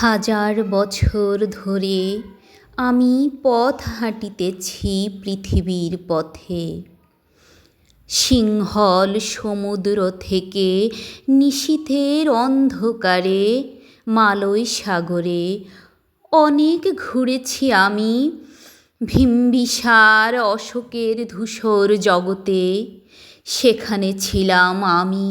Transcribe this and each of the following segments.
হাজার বছর ধরে আমি পথ হাঁটিতেছি পৃথিবীর পথে। সিংহল সমুদ্র থেকে নিশীথের অন্ধকারে, মালয় সাগরে অনেক ঘুরেছি আমি ভিম্বিসার অশোকের ধূসর জগতে। সেখানে ছিলাম আমি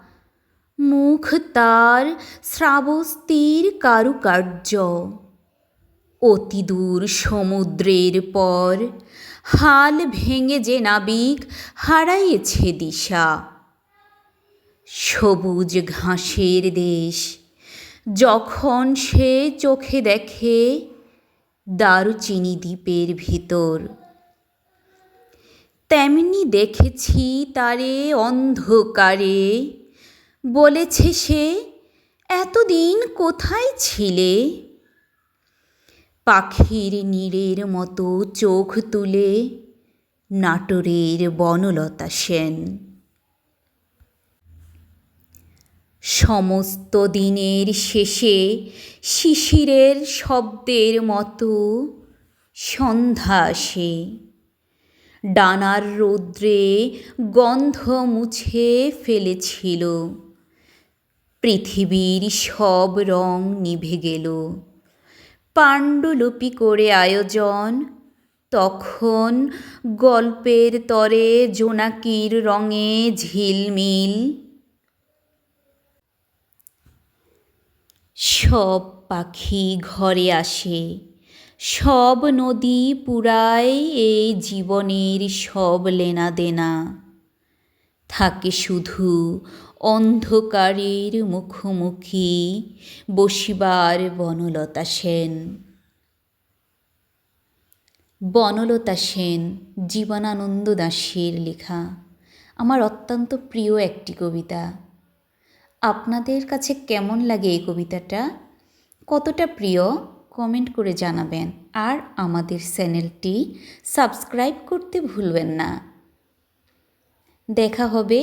মুখ তার শ্রাবস্তির কারুকার্য। অতি দূর সমুদ্রের পর হাল ভেঙে যে নাবিক হারাইয়েছে দিশা। সবুজ ঘাসের দেশ যখন সে চোখে দেখে দারুচিনি দ্বীপের ভিতর। তেমনি দেখেছি তারে অন্ধকারে বলেছে সে, এতদিন কোথায় ছিলে? পাখির নীড়ের মতো চোখ তুলে নাটোরের বনলতা সেন। সমস্ত দিনের শেষে শিশিরের শব্দের মতো সন্ধ্যা আসে। ডানার রৌদ্রে গন্ধ মুছে ফেলেছিল। পৃথিবীর সব রং নিভে গেল। পাণ্ডুলিপি করে আয়োজন, তখন গল্পের তরে জোনাকির রঙে ঝিলমিল। সব পাখি ঘরে আসে, সব নদী পুরায় এই জীবনের সব লেনা দেনা। থাকে শুধু অন্ধকারের মুখোমুখি বসিবার বনলতা সেন। বনলতা সেন, জীবনানন্দ দাসের লেখা, আমার অত্যন্ত প্রিয় একটি কবিতা। আপনাদের কাছে কেমন লাগে এই কবিতাটা? কতটা প্রিয়? কমেন্ট করে জানাবেন। আর আমাদের চ্যানেলটি সাবস্ক্রাইব করতে ভুলবেন না। দেখা হবে